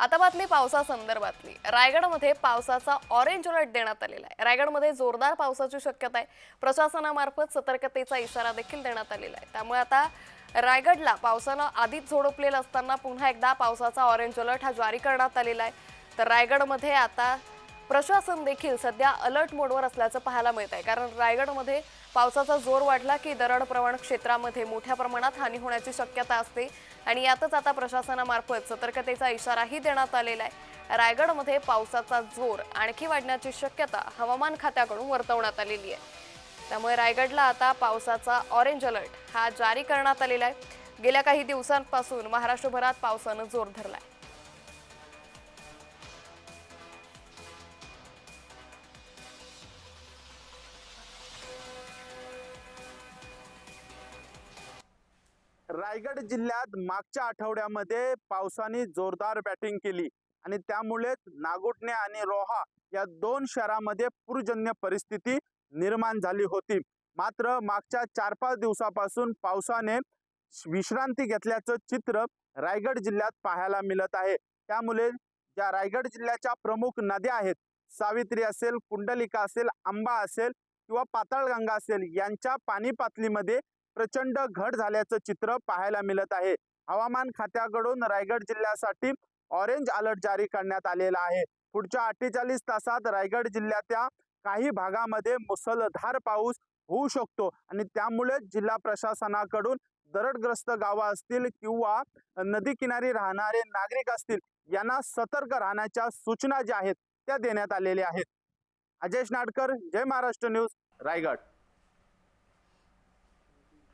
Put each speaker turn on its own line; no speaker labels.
आता बातमी पावसासंदर्भातली. रायगडमध्ये पावसाचा ऑरेंज अलर्ट देण्यात आलेला आहे. रायगडमध्ये जोरदार पावसाची शक्यता आहे. प्रशासनामार्फत सतर्कतेचा इशारा देखील देण्यात आलेला आहे. त्यामुळे आता रायगडला पावसानं आधीच झोडपलेलं असताना पुन्हा एकदा पावसाचा ऑरेंज अलर्ट हा जारी करण्यात आलेला आहे. तर रायगडमध्ये आता प्रशासन देखील सध्या अलर्ट मोडवर असल्याचं पाहायला मिळत आहे कारण रायगडमध्ये पावसाचा जोर वाढला की दरड प्रवण क्षेत्रामध्ये मोठ्या प्रमाणात हानी होण्याची शक्यता असते. आणि यातच आता प्रशासनामार्फत सतर्कतेचा इशाराही देण्यात आलेला आहे. रायगडमध्ये पावसाचा जोर आणखी वाढण्याची शक्यता हवामान खात्याकडून वर्तवण्यात आलेली आहे. त्यामुळे रायगडला आता पावसाचा ऑरेंज अलर्ट हा जारी करण्यात आलेला आहे. गेल्या काही दिवसांपासून महाराष्ट्रभरात पावसानं जोर धरला आहे
रायगड जिल्ह्यात मागच्या आठवड्यामध्ये पावसाने जोरदार बॅटिंग केली. आणि त्यामुळेच नागोटणे आणि रोहा या दोन शहरामध्ये पूरजन्य परिस्थिती निर्माण झाली होती. मात्र मागच्या चार पाच दिवसापासून पावसाने विश्रांती घेतल्याचं चित्र रायगड जिल्ह्यात पाहायला मिळत आहे. त्यामुळे ज्या रायगड जिल्ह्याच्या प्रमुख नद्या आहेत सावित्री असेल कुंडलिका असेल आंबा असेल किंवा पाताळगंगा असेल यांच्या पाणी पातळीमध्ये प्रचंड घट झाल्याचं चित्र पाहायला मिळत आहे. हवामान खात्याकडून रायगड जिल्ह्यासाठी ऑरेंज अलर्ट जारी करण्यात आलेला आहे. पुढच्या अठ्ठेचाळीस तासात रायगड जिल्ह्याच्या काही भागामध्ये मुसळधार पाऊस होऊ शकतो आणि त्यामुळे जिल्हा प्रशासनाकडून दरडग्रस्त गावं असतील किंवा नदी किनारी राहणारे नागरिक असतील यांना सतर्क राहण्याच्या सूचना ज्या आहेत त्या देण्यात आलेल्या आहेत. अजय नाडकर जय महाराष्ट्र न्यूज रायगड.